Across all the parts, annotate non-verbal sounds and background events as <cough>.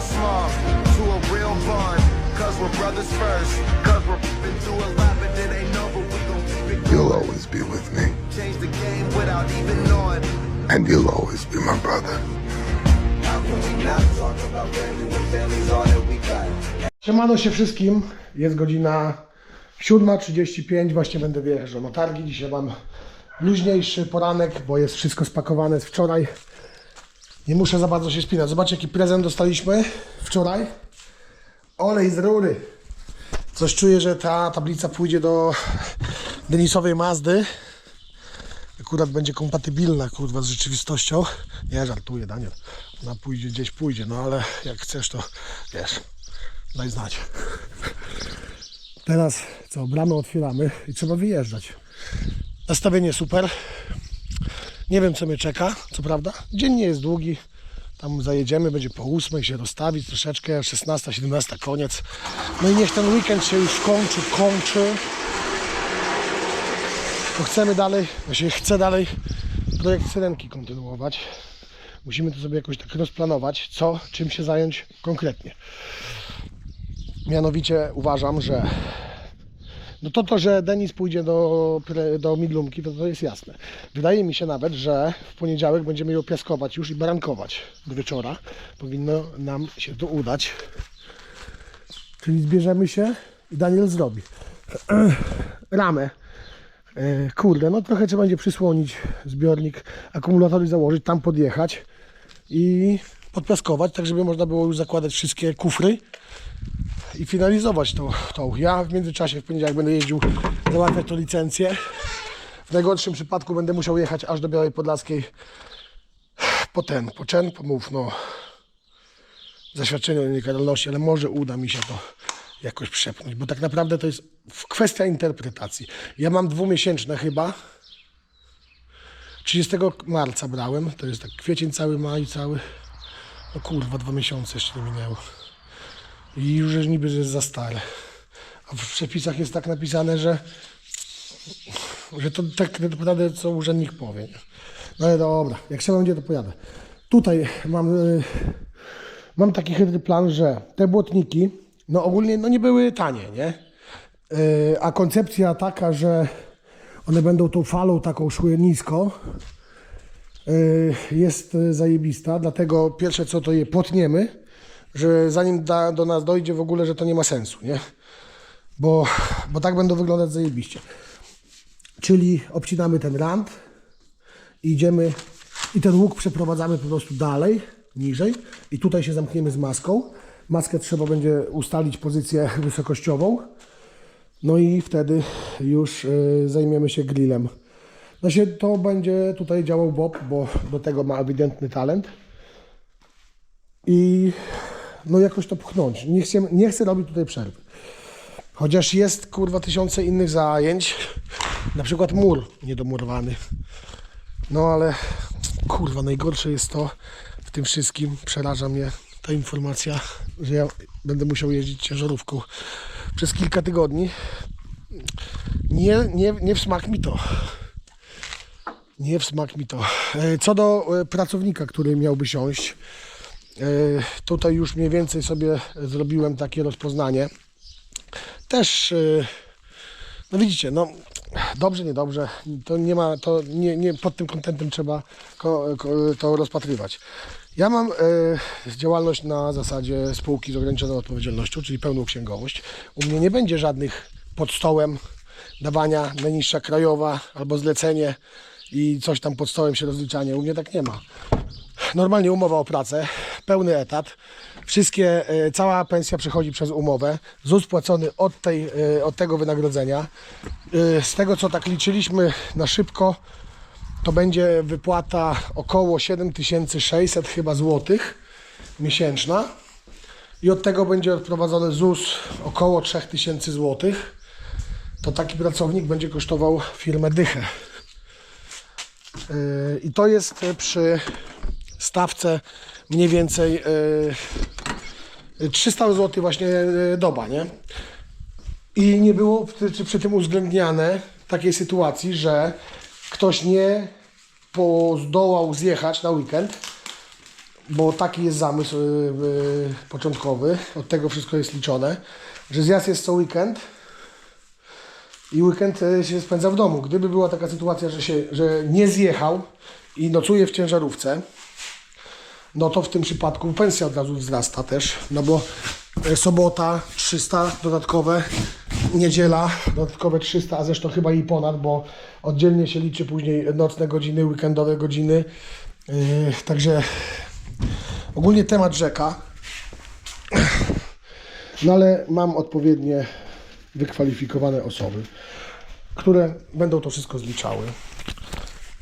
start small to a real bond. Cause we're brothers first. Cause we're been through a lot, but it ain't over. We gon' keep it You'll always be with me, change the game without even knowing. and you'll always be my brother. How can we not talk about family when family's all that we got? Siemano się wszystkim, jest godzina 7.35, właśnie będę wyjeżdżał na targi. Dzisiaj mam luźniejszy poranek, bo jest wszystko spakowane z wczoraj. Nie muszę za bardzo się spinać. Zobaczcie jaki prezent dostaliśmy wczoraj. Olej z rury. Coś czuję, że ta tablica pójdzie do Denisowej Mazdy. Akurat będzie kompatybilna kurwa z rzeczywistością. Nie, żartuję Daniel. Ona pójdzie gdzieś pójdzie, no ale jak chcesz to wiesz. Daj znać. Teraz co, bramę otwieramy i trzeba wyjeżdżać. Nastawienie super. Nie wiem co mnie czeka, co prawda. Dzień nie jest długi. Tam zajedziemy, będzie po 8 się rozstawić troszeczkę, 16, 17 koniec. No i niech ten weekend się już kończy, kończy. Bo chcemy dalej, właśnie chcę dalej projekt Syrenki kontynuować. Musimy to sobie jakoś tak rozplanować, co, czym się zająć konkretnie. Mianowicie uważam, że no to to, że Denis pójdzie do, do Midlumki, to to jest jasne. Wydaje mi się nawet, że w poniedziałek będziemy ją piaskować już i barankować do wieczora. Powinno nam się to udać. Czyli zbierzemy się i Daniel zrobi. <clears throat> Ramę. E, Kurde, no trochę trzeba będzie przysłonić zbiornik, akumulatory założyć, tam podjechać i podpiaskować, tak żeby można było już zakładać wszystkie kufry i finalizować to, to. Ja w międzyczasie w poniedziałek będę jeździł załatwiać to licencję. W najgorszym przypadku będę musiał jechać aż do Białej Podlaskiej po ten, po czyn, pomów, no zaświadczenie o niekaralności, ale może uda mi się to jakoś przepchnąć, bo tak naprawdę to jest kwestia interpretacji. Ja mam dwumiesięczne chyba. 30 marca brałem, to jest tak kwiecień cały, maj cały. No kurwa, dwa miesiące jeszcze nie minęło. I już niby, jest za stare. A w przepisach jest tak napisane, że, że to tak naprawdę co urzędnik powie. No ale dobra, jak trzeba będzie, to pojadę. Tutaj mam, y, mam taki chytry plan, że te błotniki, no ogólnie no nie były tanie, nie? Y, A koncepcja taka, że one będą tą falą taką szły nisko, y, jest zajebista, dlatego pierwsze co to je potniemy, że zanim da, do nas dojdzie w ogóle, że to nie ma sensu, nie? Bo, bo tak będą wyglądać zajebiście. Czyli obcinamy ten rand, i idziemy i ten łuk przeprowadzamy po prostu dalej, niżej i tutaj się zamkniemy z maską. Maskę trzeba będzie ustalić pozycję wysokościową. No i wtedy już y, zajmiemy się grillem. Znaczy to będzie tutaj działał Bob, bo do tego ma ewidentny talent. I no jakoś to pchnąć. Nie chcę, nie chcę robić tutaj przerwy. Chociaż jest kurwa tysiące innych zajęć. Na przykład mur niedomurowany. No ale kurwa najgorsze jest to w tym wszystkim, przeraża mnie ta informacja, że ja będę musiał jeździć ciężarówką przez kilka tygodni. Nie, nie, nie w smak mi to. Nie w smak mi to. E, Co do e, pracownika, który miałby siąść, tutaj już mniej więcej sobie zrobiłem takie rozpoznanie. Też, e, no widzicie, no dobrze, niedobrze, to nie ma, to nie, nie pod tym kontentem trzeba to rozpatrywać. Ja mam e, działalność na zasadzie spółki z ograniczoną odpowiedzialnością, czyli pełną księgowość. U mnie nie będzie żadnych pod stołem dawania najniższa krajowa albo zlecenie i coś tam pod stołem się rozliczanie. U mnie tak nie ma. Normalnie umowa o pracę, pełny etat. Wszystkie, e, cała pensja przechodzi przez umowę. ZUS płacony od, tej, e, od tego wynagrodzenia. E, Z tego co tak liczyliśmy na szybko, to będzie wypłata około 7600 chyba złotych miesięczna. I od tego będzie odprowadzony ZUS około 3000 złotych. To taki pracownik będzie kosztował firmę dychę. I to jest przy stawce mniej więcej yy, 300 zł właśnie yy, doba, nie? I nie było przy, przy tym uwzględniane takiej sytuacji, że ktoś nie pozdołał zjechać na weekend, bo taki jest zamysł y, początkowy, od tego wszystko jest liczone, że zjazd jest co weekend i weekend się spędza w domu. Gdyby była taka sytuacja, że, się, że nie zjechał i nocuje w ciężarówce, no to w tym przypadku pensja od razu wzrasta też, no bo e, sobota 300 dodatkowe, niedziela dodatkowe 300, a zresztą chyba i ponad, bo oddzielnie się liczy później nocne godziny, weekendowe godziny. Yy, także ogólnie temat rzeka. No ale mam odpowiednie wykwalifikowane osoby, które będą to wszystko zliczały.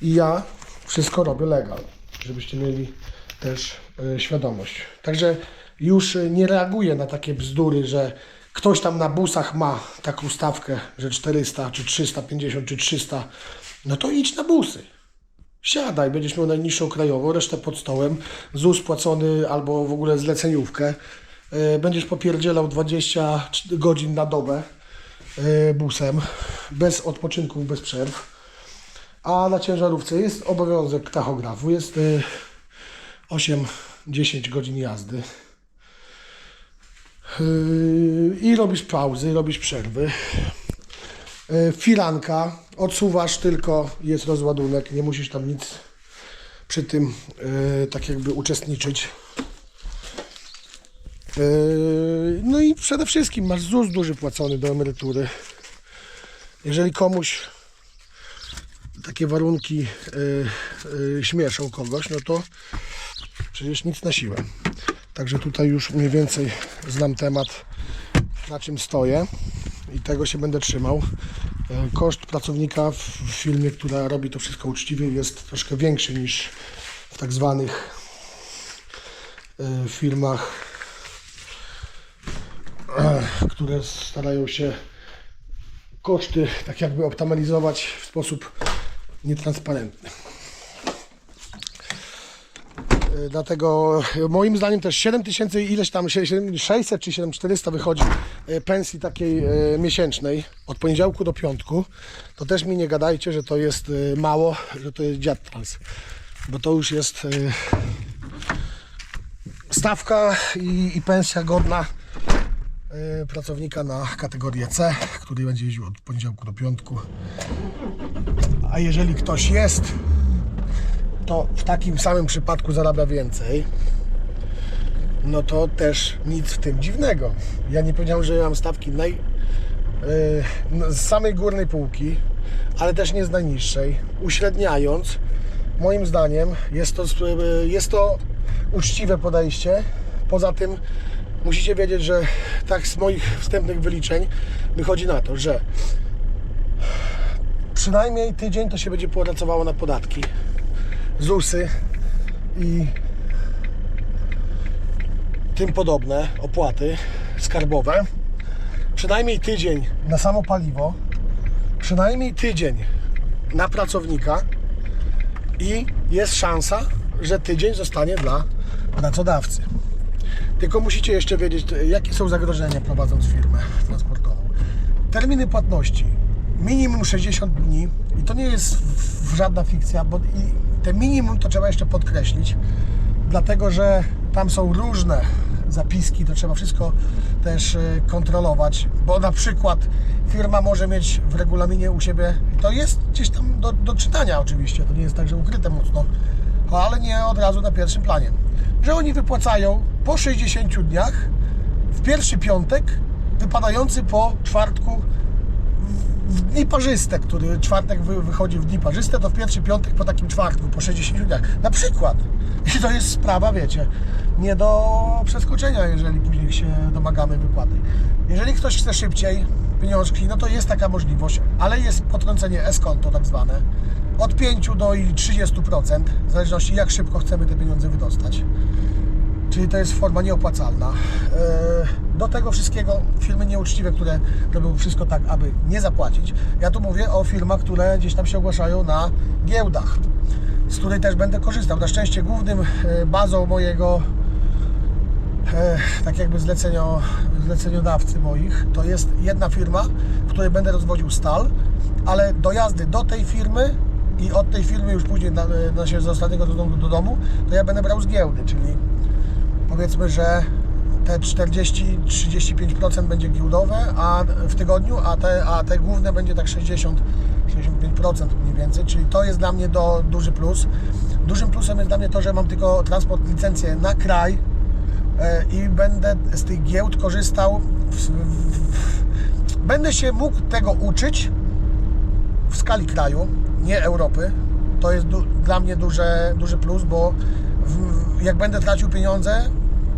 I ja wszystko robię legal, żebyście mieli też e, świadomość. Także już e, nie reaguję na takie bzdury, że ktoś tam na busach ma taką stawkę, że 400 czy 350 czy 300. No to idź na busy. Siadaj, będziesz miał najniższą krajową, resztę pod stołem, ZUS płacony albo w ogóle zleceniówkę. E, Będziesz popierdzielał 20 godzin na dobę busem, bez odpoczynków, bez przerw. A na ciężarówce jest obowiązek tachografu, jest 8-10 godzin jazdy. Y, I robisz pauzy, robisz przerwy. Y, Firanka, odsuwasz tylko, jest rozładunek, nie musisz tam nic przy tym y, tak jakby uczestniczyć. No i przede wszystkim masz ZUS duży płacony do emerytury. Jeżeli komuś takie warunki śmieszą kogoś, no to przecież nic na siłę. Także tutaj już mniej więcej znam temat, na czym stoję i tego się będę trzymał. Y, Koszt pracownika w firmie, która robi to wszystko uczciwie, jest troszkę większy niż w tak zwanych y, firmach, eh, które starają się koszty tak jakby optymalizować w sposób nietransparentny. Y, Dlatego y, moim zdaniem też 7000 ileś tam 600 czy 7400 wychodzi y, pensji takiej miesięcznej od poniedziałku do piątku. To też mi nie gadajcie, że to jest mało, że to jest dziad trans. Bo to już jest stawka i, i pensja godna pracownika na kategorię C, który będzie jeździł od poniedziałku do piątku. A jeżeli ktoś jest, to w takim samym przypadku zarabia więcej, no to też nic w tym dziwnego. Ja nie powiedziałem, że mam stawki naj, yy, z samej górnej półki, ale też nie z najniższej. Uśredniając, moim zdaniem jest to, yy, jest to uczciwe podejście. Poza tym musicie wiedzieć, że tak z moich wstępnych wyliczeń wychodzi na to, że przynajmniej tydzień to się będzie pracowało na podatki, ZUSy i tym podobne opłaty skarbowe. Przynajmniej tydzień na samo paliwo, przynajmniej tydzień na pracownika i jest szansa, że tydzień zostanie dla pracodawcy. Tylko musicie jeszcze wiedzieć, jakie są zagrożenia prowadząc firmę transportową. Terminy płatności minimum 60 dni i to nie jest żadna fikcja, bo i te minimum to trzeba jeszcze podkreślić, dlatego że tam są różne zapiski, to trzeba wszystko też e, kontrolować, bo na przykład firma może mieć w regulaminie u siebie, to jest gdzieś tam do, do czytania oczywiście, to nie jest tak, że ukryte mocno, ale nie od razu na pierwszym planie, że oni wypłacają po 60 dniach w pierwszy piątek wypadający po czwartku w dni parzyste, który czwartek wy, wychodzi w dni parzyste, to w pierwszy piątek po takim czwartku, po 60 dniach. Na przykład. <laughs> I to jest sprawa, wiecie, nie do przeskoczenia, jeżeli później się domagamy wypłaty. Jeżeli ktoś chce szybciej pieniążki, no to jest taka możliwość, ale jest potrącenie S-konto tak zwane. Od 5 do i 30%, w zależności jak szybko chcemy te pieniądze wydostać. Czyli to jest forma nieopłacalna. E, Do tego wszystkiego firmy nieuczciwe, które robią wszystko tak, aby nie zapłacić. Ja tu mówię o firmach, które gdzieś tam się ogłaszają na giełdach, z której też będę korzystał. Na szczęście głównym e, bazą mojego e, tak jakby zlecenio, zleceniodawcy moich, to jest jedna firma, w której będę rozwodził stal, ale do jazdy do tej firmy i od tej firmy już później na, na z ostatniego do do domu, to ja będę brał z giełdy, czyli powiedzmy, że te 40-35% będzie giełdowe a w tygodniu, a te, a te główne będzie tak 60-65% mniej więcej, czyli to jest dla mnie do, duży plus. Dużym plusem jest dla mnie to, że mam tylko transport licencję na kraj e, i będę z tych giełd korzystał. W, w, w, będę się mógł tego uczyć w skali kraju, nie Europy. To jest du- dla mnie duże, duży plus, bo jak będę tracił pieniądze,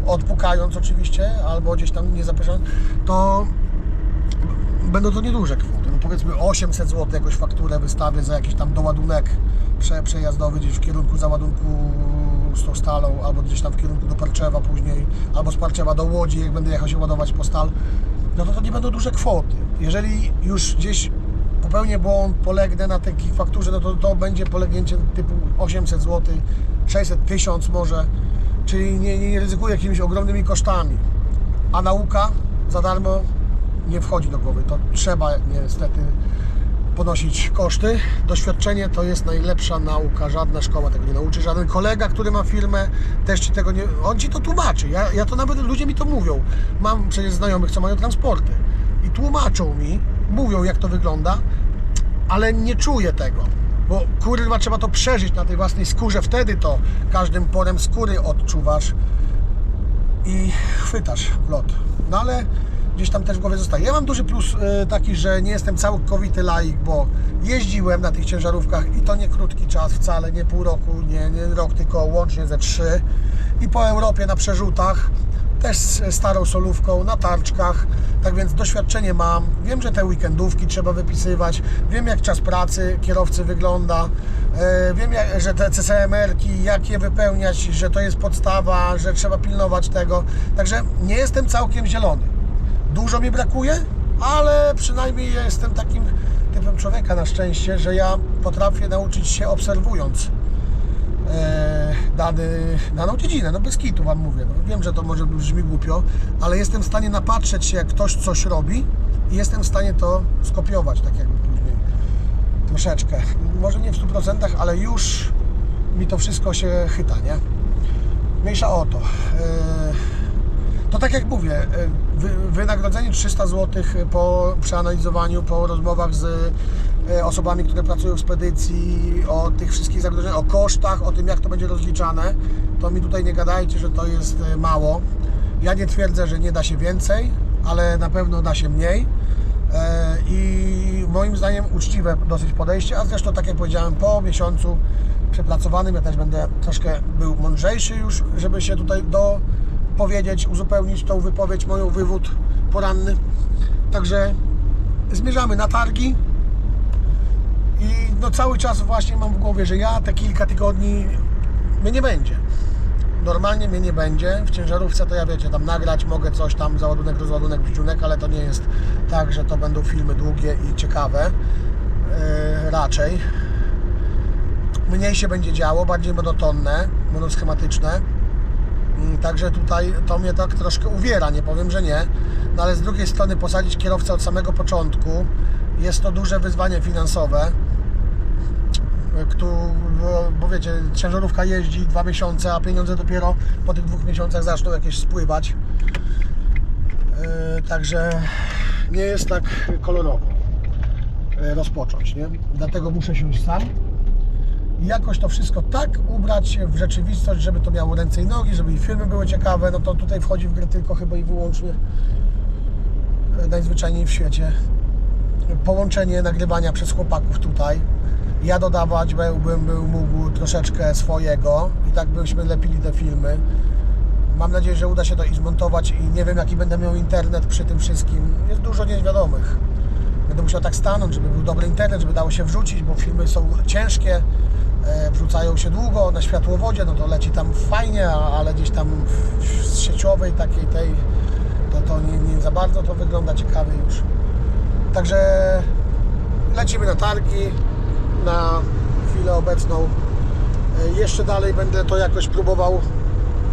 odpukając oczywiście, albo gdzieś tam nie zapraszając, to będą to nieduże kwoty. No powiedzmy 800 zł jakąś fakturę wystawię za jakiś tam doładunek prze, przejazdowy gdzieś w kierunku załadunku z tą stalą, albo gdzieś tam w kierunku do Parczewa później, albo z Parczewa do Łodzi, jak będę jechał się ładować po stal, no to to nie będą duże kwoty. Jeżeli już gdzieś popełnię błąd, polegnę na takiej fakturze, no to to będzie polegnięcie typu 800 zł, 600, 1000 może, czyli nie, nie, nie ryzykuję jakimiś ogromnymi kosztami. A nauka za darmo nie wchodzi do głowy. To trzeba niestety ponosić koszty. Doświadczenie to jest najlepsza nauka. Żadna szkoła tego nie nauczy. Żaden kolega, który ma firmę, też ci tego nie. On ci to tłumaczy. Ja, ja to nawet ludzie mi to mówią. Mam przecież znajomych, co mają transporty. I tłumaczą mi, mówią jak to wygląda, ale nie czuję tego. Bo kurwa trzeba to przeżyć na tej własnej skórze. Wtedy to każdym porem skóry odczuwasz i chwytasz lot. No ale gdzieś tam też w głowie zostaje. Ja mam duży plus e, taki, że nie jestem całkowity laik, bo jeździłem na tych ciężarówkach i to nie krótki czas wcale, nie pół roku, nie, nie rok, tylko łącznie ze trzy. I po Europie na przerzutach, też starą solówką, na tarczkach. Tak więc doświadczenie mam. Wiem, że te weekendówki trzeba wypisywać. Wiem, jak czas pracy kierowcy wygląda. E, Wiem, że te CCMR-ki, jak je wypełniać, że to jest podstawa, że trzeba pilnować tego. Także nie jestem całkiem zielony. Dużo mi brakuje, ale przynajmniej jestem takim typem człowieka na szczęście, że ja potrafię nauczyć się obserwując dany, daną dziedzinę. No bez kitu Wam mówię. No, wiem, że to może brzmi głupio, ale jestem w stanie napatrzeć się, jak ktoś coś robi i jestem w stanie to skopiować, tak jakby później. Troszeczkę. Może nie w 100%, ale już mi to wszystko się chyta, nie? Mniejsza o to. E, to tak jak mówię, e, wy, wynagrodzenie 300 zł po przeanalizowaniu, po rozmowach z e, osobami, które pracują w spedycji, o tych wszystkich zagrożeniach, o kosztach, o tym jak to będzie rozliczane, to mi tutaj nie gadajcie, że to jest e, mało. Ja nie twierdzę, że nie da się więcej, ale na pewno da się mniej. E, I moim zdaniem uczciwe dosyć podejście, a zresztą tak jak powiedziałem, po miesiącu przepracowanym ja też będę troszkę był mądrzejszy już, żeby się tutaj dopowiedzieć, uzupełnić tą wypowiedź, moją wywód poranny. Także zmierzamy na targi i no cały czas właśnie mam w głowie, że ja te kilka tygodni mnie nie będzie. Normalnie mnie nie będzie. W ciężarówce to ja wiecie, tam nagrać mogę coś tam, załadunek, rozładunek, wrzuciunek, ale to nie jest tak, że to będą filmy długie i ciekawe. Yy, raczej. Mniej się będzie działo, bardziej monotonne, monoschematyczne. Mm, Także tutaj to mnie tak troszkę uwiera, nie powiem, że nie. No ale z drugiej strony posadzić kierowcę od samego początku jest to duże wyzwanie finansowe. Kto, bo, wiecie, ciężarówka jeździ dwa miesiące, a pieniądze dopiero po tych dwóch miesiącach zaczną jakieś spływać. Yy, także nie jest tak kolorowo yy, rozpocząć, nie? Dlatego muszę siąść sam i jakoś to wszystko tak ubrać w rzeczywistość, żeby to miało ręce i nogi, żeby i filmy były ciekawe, no to tutaj wchodzi w grę tylko chyba i wyłącznie najzwyczajniej w świecie połączenie nagrywania przez chłopaków tutaj. Ja dodawać byłbym był mógł troszeczkę swojego i tak byśmy lepili te filmy. Mam nadzieję, że uda się to i zmontować i nie wiem jaki będę miał internet przy tym wszystkim. Jest dużo niewiadomych. Będę musiał tak stanąć, żeby był dobry internet, żeby dało się wrzucić, bo filmy są ciężkie, e, wrzucają się długo na światłowodzie, no to leci tam fajnie, ale gdzieś tam w sieciowej takiej tej, to, to nie, nie za bardzo to wygląda ciekawie już. Także lecimy na targi na chwilę obecną. E, Jeszcze dalej będę to jakoś próbował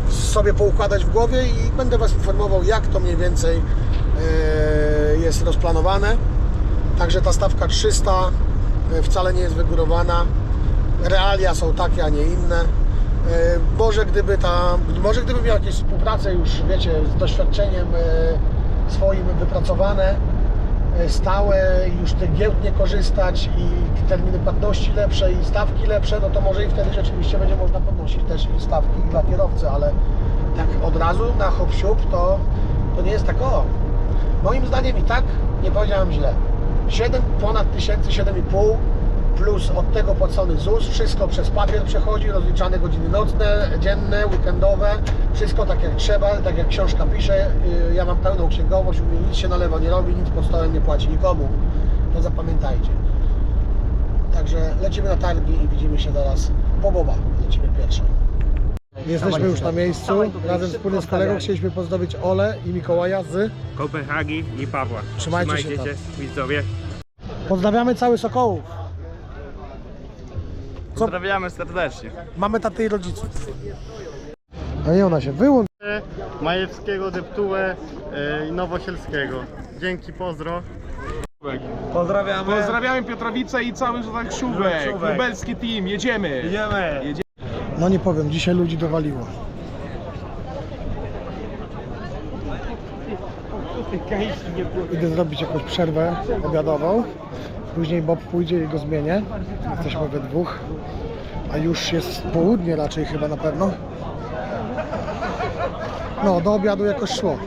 sobie poukładać w głowie i będę Was informował, jak to mniej więcej e, jest rozplanowane. Także ta stawka 300 e, wcale nie jest wygórowana. realia są takie, a nie inne. Może gdyby tam, może gdyby miał jakieś współpracę już, wiecie, z doświadczeniem swoim wypracowane, stałe, już tych giełd nie korzystać i terminy płatności lepsze i stawki lepsze, no to może i wtedy rzeczywiście będzie można podnosić też i stawki dla kierowcy, ale tak od razu na hop to, to nie jest tak o. Moim zdaniem i tak nie powiedziałem źle. 7 ponad tysięcy, 7,5 plus od tego płacony ZUS, wszystko przez papier przechodzi, rozliczane godziny nocne, dzienne, weekendowe, wszystko tak jak trzeba, tak jak książka pisze. Yy, Ja mam pełną księgowość, u mnie nic się na lewo nie robi, nic pod stołem nie płaci nikomu. To zapamiętajcie. Także lecimy na targi i widzimy się zaraz po Boba. Lecimy pierwsze. Jesteśmy już na miejscu. Razem wspólnie z kolegą chcieliśmy pozdrowić Ole i Mikołaja z... Kopenhagi i Pawła. Trzymajcie się Trzymajcie się, widzowie. Pozdrawiamy cały Sokołów. Pozdrawiamy serdecznie. Mamy taty i rodziców. A nie ona się wyłącz. Majewskiego, Deptułę i Nowosielskiego. Dzięki, pozdro. Pozdrawiamy. Pozdrawiamy Piotrowice i cały tak Szubek, Szubek. lubelski team, jedziemy! Idziemy. No nie powiem, dzisiaj ludzi dowaliło. Idę zrobić jakąś przerwę obiadową. Później Bob pójdzie i go zmienię. Jesteśmy we dwóch. A już jest południe raczej chyba na pewno. No, do obiadu jakoś szło.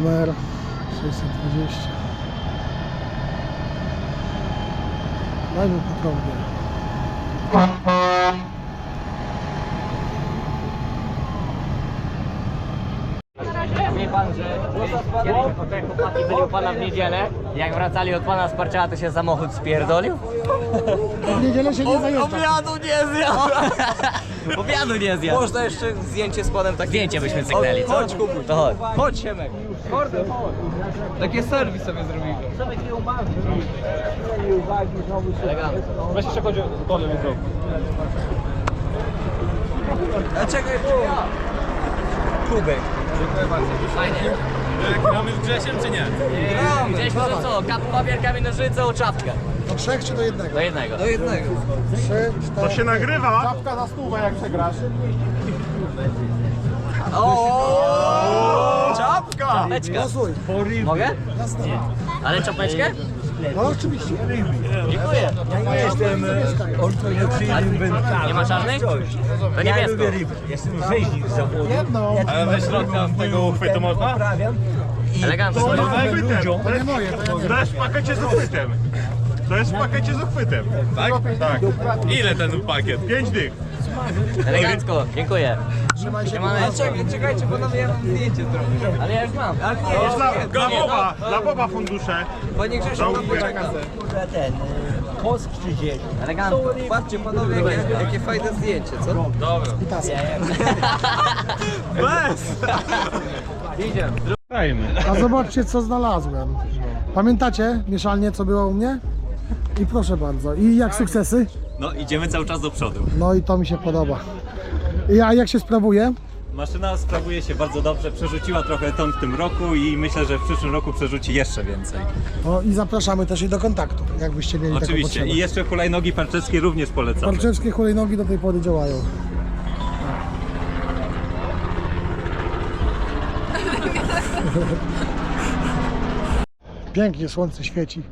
Siedem R 620. Dajmy poprawnie. Wie pan, że chłopaki byli u pana w niedzielę, jak wracali od pana z Parcza, to się samochód spierdolił? W niedzielę się nie zajeżdża. Obiadu nie zjadł! <laughs> Obiadu nie zjadł. Można jeszcze zdjęcie z panem tak. Zdjęcie byśmy cyknęli, co? Chodź, kupuj. To chodź. Chodź Siemek. Takie serwis sobie zrobimy. Elegancko. Weź jeszcze chodź o mi zrobił. A czekaj, Kubek. Fajnie. Gramy z Grzesiem czy nie? Gdzieś może co? Kap, papier, kamień, nożyce, czapkę. Do trzech czy do jednego? Do jednego. Do jednego. Trzy, cztery. To się nagrywa? Czapka za stówę jak przegrasz. Czapka! Czapeczka. Mogę? Ale czapeczkę? No oczywiście. Dziękuję. Ja nie jestem e, ortodoksyjnym wędkarzem. Nie ma czarnej? To lubię ryby. Jestem rzeźnik z zawodu. Jedną. Ale ze środka tego uchwytu można? Elegancko. To jest moje. To jest w pakecie z uchwytem. To jest w pakecie z uchwytem. Tak? Tak. Ile ten pakiet? Pięć dych. Elegancko. Dziękuję. Trzymaj się. Czekaj, czekajcie, bo nam ja mam zdjęcie zrobić. Ale ja już mam. Ale nie, Dla, jeszcze nie. dla Boba, dla Boba fundusze. Panie Grzesiu, tam uchwyt. poczeka ten, e, Kos 30. Elegancko. Patrzcie panowie, jakie, jakie fajne zdjęcie, co? <laughs> A zobaczcie, co znalazłem. Pamiętacie mieszalnie, co było u mnie? I proszę bardzo. I jak sukcesy? No idziemy cały czas do przodu. No i to mi się podoba. A jak się sprawuje? Maszyna sprawuje się bardzo dobrze, przerzuciła trochę ton w tym roku i myślę, że w przyszłym roku przerzuci jeszcze więcej. No i zapraszamy też i do kontaktu, jakbyście mieli taką Oczywiście. potrzebę. I jeszcze hulajnogi parczewskie również polecamy. Parczewskie hulajnogi do tej pory działają. Pięknie słońce świeci.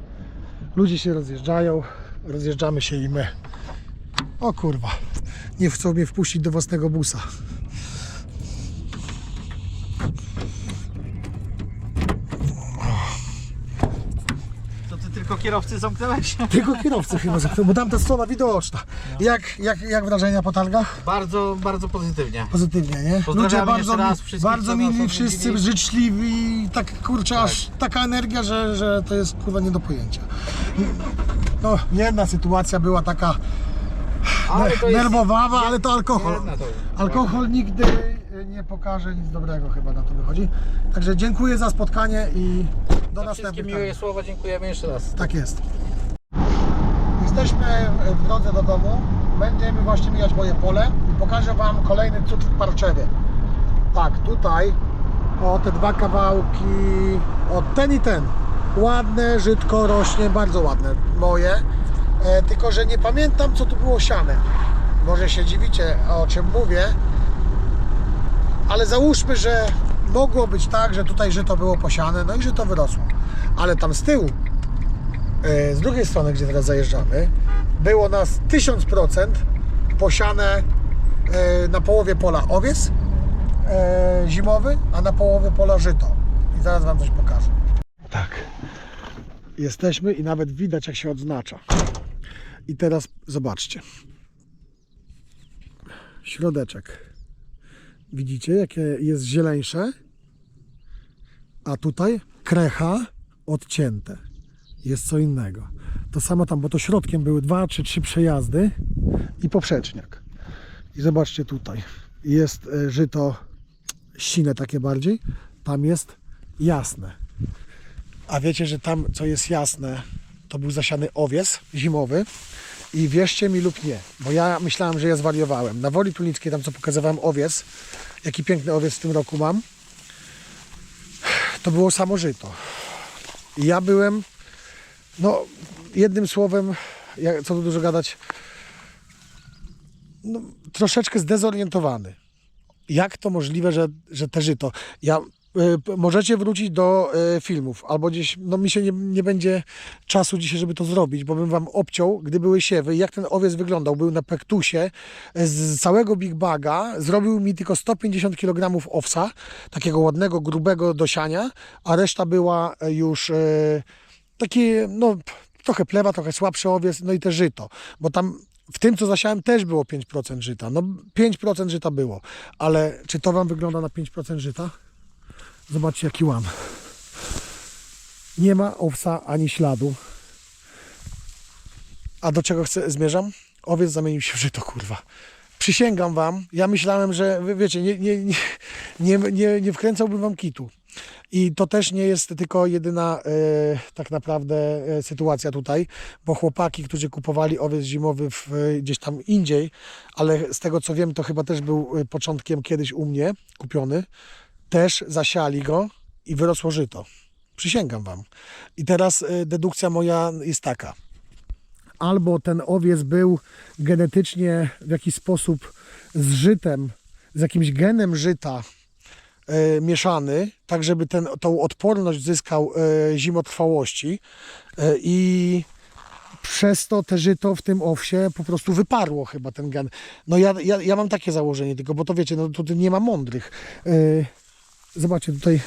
Ludzie się rozjeżdżają. Rozjeżdżamy się i my. O kurwa. Nie chcą mnie wpuścić do własnego busa. To ty tylko kierowcy zamknąłeś? <laughs> Tylko kierowcy chyba zamknął, bo tamta strona widoczna. Jak, jak, jak wrażenia po targach? Bardzo, bardzo pozytywnie. Pozytywnie, nie? Pozdrawiamy bardzo, raz wszystkich, bardzo mili, wszyscy życzliwi, tak kurczę, aż taka energia, że, że to jest kurwa nie do pojęcia. No, jedna sytuacja była taka Ale to jest... nerwowawa, ale to alkohol. Jedna to- Alkohol nigdy nie pokaże nic dobrego chyba na to wychodzi. Także dziękuję za spotkanie i do Wszystkie następnych. miłe słowa, dziękujemy jeszcze raz. Tak jest. Jesteśmy w drodze do domu. Będziemy właśnie mijać moje pole i pokażę Wam kolejny cud w Parczewie. Tak, tutaj o te dwa kawałki, o ten i ten. Ładne, żytko rośnie, bardzo ładne moje. E, tylko, że nie pamiętam co tu było siane. Może się dziwicie o czym mówię, ale załóżmy, że mogło być tak, że tutaj żyto było posiane, no i żyto wyrosło. Ale tam z tyłu E, z drugiej strony, gdzie teraz zajeżdżamy, było nas 1000% posiane e, na połowie pola owiec e, zimowy, a na połowie pola żyto. I zaraz Wam coś pokażę. Tak. Jesteśmy i nawet widać, jak się odznacza. I teraz zobaczcie. Środeczek. Widzicie, jakie jest zieleńsze? A tutaj krecha odcięte jest co innego. To samo tam, bo to środkiem były dwa czy trzy przejazdy i poprzeczniak. I zobaczcie tutaj. Jest e, żyto sine takie bardziej. Tam jest jasne. A wiecie, że tam co jest jasne, to był zasiany owies zimowy. I wierzcie mi lub nie, bo ja myślałem, że ja zwariowałem. Na Woli Tulickiej, tam co pokazywałem owies, jaki piękny owies w tym roku mam, to było samo żyto. I ja byłem no, jednym słowem, jak, co tu dużo gadać, no, troszeczkę zdezorientowany. Jak to możliwe, że, że te żyto? Ja, możecie wrócić do y, filmów, albo gdzieś, no mi się nie, nie będzie czasu dzisiaj, żeby to zrobić, bo bym wam obciął, gdy były siewy, jak ten owiec wyglądał. Był na pektusie y, z całego Big Baga, zrobił mi tylko 150 kg owsa, takiego ładnego, grubego do siania, a reszta była już y, taki, no trochę plewa, trochę słabszy owiec, no i te żyto, bo tam w tym, co zasiałem, też było 5% żyta. No 5% żyta było, ale czy to Wam wygląda na 5% żyta? Zobaczcie, jaki łam. Nie ma owsa ani śladu. A do czego chcę, zmierzam? Owiec zamienił się w żyto, kurwa. Przysięgam Wam, ja myślałem, że, wiecie, nie, nie, nie, nie, nie, nie wkręcałbym Wam kitu. I to też nie jest tylko jedyna e, tak naprawdę e, sytuacja tutaj, bo chłopaki, którzy kupowali owiec zimowy w, e, gdzieś tam indziej, ale z tego co wiem, to chyba też był e, początkiem kiedyś u mnie kupiony, też zasiali go i wyrosło żyto. Przysięgam Wam. I teraz e, dedukcja moja jest taka. Albo ten owiec był genetycznie w jakiś sposób z żytem, z jakimś genem żyta, e, mieszany, tak żeby ten, tą odporność zyskał e, zimotrwałości e, i przez to te żyto w tym owsie po prostu wyparło chyba ten gen. No ja, ja, ja mam takie założenie tylko, bo to wiecie, no tutaj nie ma mądrych. E, zobaczcie, tutaj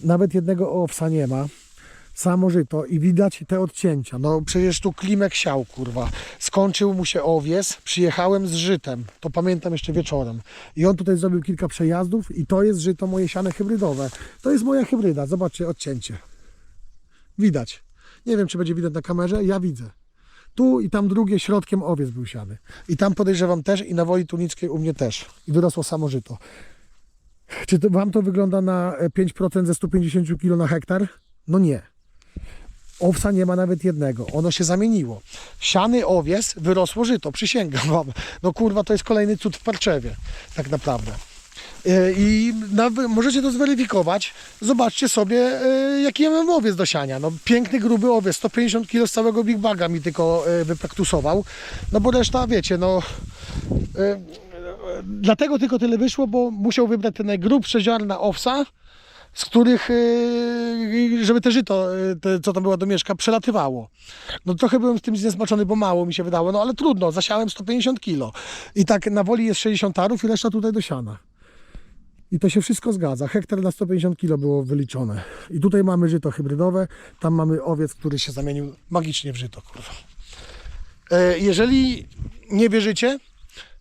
nawet jednego owsa nie ma. Samo żyto i widać te odcięcia. No przecież tu klimek siał, kurwa. Skończył mu się owies, przyjechałem z żytem. To pamiętam jeszcze wieczorem. I on tutaj zrobił kilka przejazdów i to jest żyto moje siane hybrydowe. To jest moja hybryda. Zobaczcie odcięcie. Widać. Nie wiem, czy będzie widać na kamerze. Ja widzę. Tu i tam drugie środkiem owiec był siany. I tam podejrzewam też i na Woli Tunickiej u mnie też. I wyrosło samo żyto. Czy to, wam to wygląda na e, 5% ze 150 kg na hektar? No nie. Owsa nie ma nawet jednego. Ono się zamieniło. Siany owiec, wyrosło żyto, przysięgam wam. No kurwa, to jest kolejny cud w Parczewie, tak naprawdę. E, I na, możecie to zweryfikować. Zobaczcie sobie, e, jaki ja mam owiec do siania. No, piękny, gruby owiec, 150 kg z całego Big Baga mi tylko e, wypraktusował. No bo reszta, wiecie, no... E, dlatego tylko tyle wyszło, bo musiał wybrać te najgrubsze ziarna owsa, z których, e, żeby te żyto, e, te, co tam była domieszka, przelatywało. No trochę byłem z tym zniesmaczony, bo mało mi się wydało, no ale trudno, zasiałem 150 kg. I tak na woli jest 60 tarów i reszta tutaj do siana. I to się wszystko zgadza. Hektar na 150 kg było wyliczone. I tutaj mamy żyto hybrydowe, tam mamy owiec, który się zamienił magicznie w żyto, kurwa. E, Jeżeli nie wierzycie,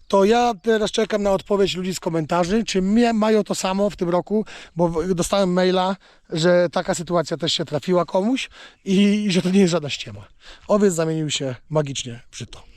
to ja teraz czekam na odpowiedź ludzi z komentarzy, czy mają to samo w tym roku, bo dostałem maila, że taka sytuacja też się trafiła komuś i, i że to nie jest żadna ściema. Owiec zamienił się magicznie w żyto.